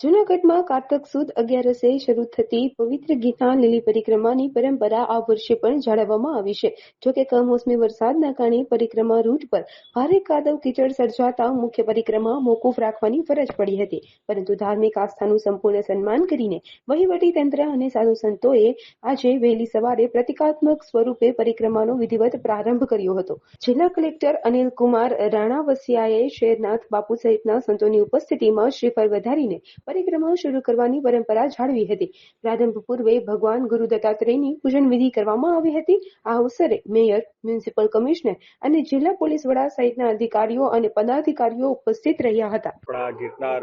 જૂનાગઢમાં કારતક સુદ અગિયારસે શરૂ થતી પવિત્ર ગીતા લીલી પરિક્રમાની પરંપરા આ વર્ષે પણ જાળવવામાં આવી છે. જોકે કમોસમી વરસાદના કારણે પરિક્રમા રૂટ પર ભારે કાદવ કીચડ સર્જાતા મુખ્ય પરિક્રમા મોકૂફ રાખવાની ફરજ પડી હતી. પરંતુ ધાર્મિક આસ્થાનું સંપૂર્ણ સન્માન કરીને વહીવટી તંત્ર અને સાધુ સંતોએ આજે વહેલી સવારે પ્રતિકાત્મક સ્વરૂપે પરિક્રમાનો વિધિવત પ્રારંભ કર્યો હતો. જિલ્લા કલેક્ટર અનિલ કુમાર રાણાવસિયાએ શેરનાથ બાપુ સહિતના સંતોની ઉપસ્થિતિમાં શ્રીફળ વધારીને પરિક્રમા શરૂ કરવાની પરંપરા જાળવી હતી. પ્રારંભ પૂર્વે ભગવાન ગુરુ દત્તાત્રેયની પૂજન વિધિ કરવામાં આવી હતી. આ અવસરે મેયર, મ્યુનિસિપલ કમિશનર અને જિલ્લા પોલીસ વડા સહિતના અધિકારીઓ અને પદાધિકારીઓ ઉપસ્થિત રહ્યા હતા. આપણા ગિરનાર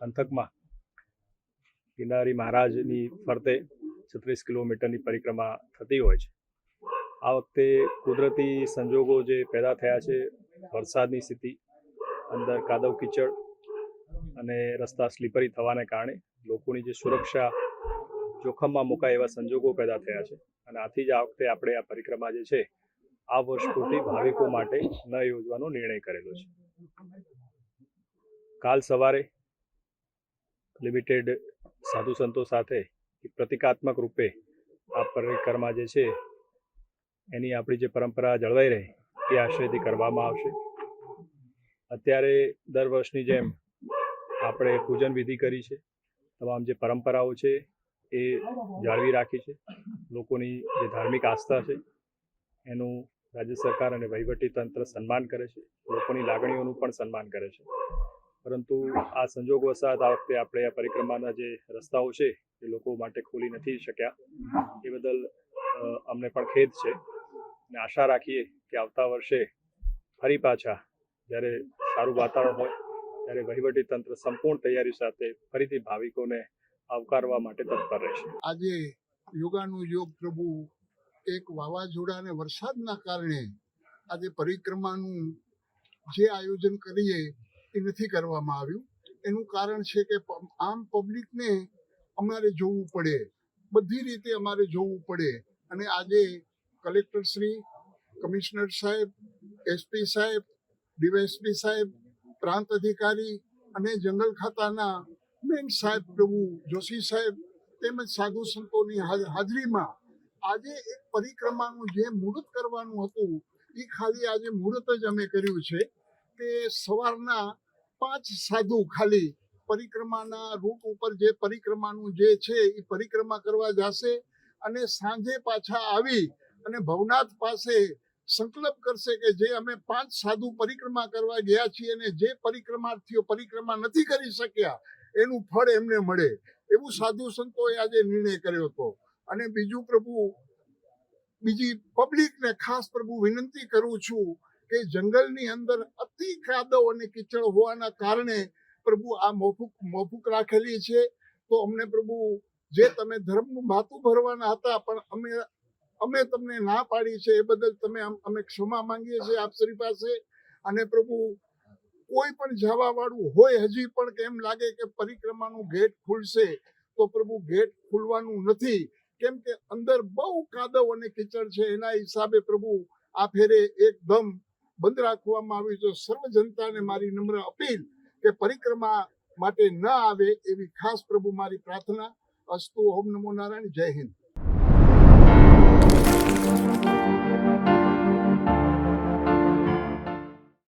પંથકમાં ગિરનારી મહારાજની ફરતે છત્રીસ કિલોમીટરની પરિક્રમા થતી હોય છે. આ વખતે કુદરતી સંજોગો જે પેદા થયા છે, વરસાદની સ્થિતિ, અંદર કાદવ કીચડ અને રસ્તા સ્લીપરી થવાને કારણે લોકોની જે સુરક્ષા જોખમમાં મુકાય એવા સંજોગો પેદા થયા છે. અને આથી જ આ વખતે આપણે આ પરિક્રમા જે છે, આ વર્ષ પૂરતી ભાવિકો માટે ન યોજવાનો નિર્ણય કરેલો છે. કાલ સવારે લિમિટેડ સાધુ સંતો સાથે એક પ્રતિકાત્મક રૂપે આ પરિક્રમા જે છે, એની આપણી જે પરંપરા જળવાઈ રહે એ આશ્રયથી કરવામાં આવશે. અત્યારે દર વર્ષની જેમ આપણે પૂજન વિધિ કરી છે. તમામ જે પરંપરાઓ છે એ જાળવી રાખી છે. લોકોની જે ધાર્મિક આસ્થા છે, એનું રાજ્ય સરકાર અને વહીવટી તંત્ર સન્માન કરે છે. લોકોની લાગણીઓનું પણ સન્માન કરે છે. પરંતુ આ સંજોગ વસાત આ વખતે આપણે આ પરિક્રમાના જે રસ્તાઓ છે, એ લોકો માટે ખોલી નથી શક્યા. એ બદલ અમને પણ ખેદ છે. અને આશા રાખીએ કે આવતા વર્ષે ફરી પાછા જ્યારે સારું વાતાવરણ હોય ત્યારે વહીવટી તંત્ર સંપૂર્ણ તૈયારી સાથે ફરીથી ભાવિકોને આવકારવા માટે તત્પર રહેશે. આજે યોગાનું યોગ પ્રભુ એક વાવાઝોડા અને વરસાદના કારણે આજે પરિક્રમાનું જે આયોજન કરીએ એ નથી કરવામાં આવ્યું. એનું કારણ છે કે આમ પબ્લિકને અમારે જોવું પડે. બધી રીતે અમારે જોવું પડે. અને આજે કલેક્ટર શ્રી કમિશનર સાહેબ, એસપી સાહેબ, ડીવાયએસપી સાહેબ પ્રાંત અધિકારી અને જંગલ ખાતાના મેન સાહેબ પ્રભુ જોશી સાહેબ તેમજ સાધુ સંતોની હાજ- હાજરીમાં આજે એક પરિક્રમાનું જે મુહૂર્ત કરવાનું હતું એ ખાલી આજે મુહૂર્ત જ અમે કર્યું છે કે સવારના પાંચ સાધુ ખાલી પરિક્રમાના રૂટ ઉપર જે પરિક્રમાનું જે છે એ પરિક્રમા કરવા જશે અને સાંજે પાછા આવી અને ભવનાથ પાસે સંકલ્પ કરશે કે જે અમે પાંચ સાધુ પરિક્રમા કરવા ગયા છીએ અને જે પરિક્રમાર્થીઓ પરિક્રમા નથી કરી શક્યા, એનું ફળ એમને મળે. એવું સાધુ સંતોએ આજે નિર્ણય કર્યો હતો. અને બીજું પ્રભુ, બીજી પબ્લિકને ખાસ પ્રભુ વિનંતી કરું છું કે જંગલની અંદર અતિ કાદવ અને કીચડ હોવાના કારણે પ્રભુ આ મોફુક મોફુક રાખેલી છે. તો અમને પ્રભુ, જે તમે ધર્મનું માથું ભરવાના હતા, પણ અમે અમે તમને ના પાડી છે એ બદલ તમે અમ- ક્ષમા માંગીએ છીએ આપ શ્રી પાસે. અને પ્રભુ, કોઈ પણ જવા વાળું હોય, હજી પણ કે એમ લાગે કે પરિક્રમાનું ગેટ ખુલશે, તો પ્રભુ ગેટ ખુલવાનું નથી. કેમ કે અંદર બહુ કાદવ અને કીચડ છે, એના હિસાબે પ્રભુ આ ફેરે એકદમ બંધ રાખવામાં આવ્યું છે. સર્વ જનતાને મારી નમ્ર અપીલ કે પરિક્રમા માટે ન આવે એવી ખાસ પ્રભુ મારી પ્રાર્થના. અસ્તુ ઓમ નમો નારાયણ. જય હિન્દ.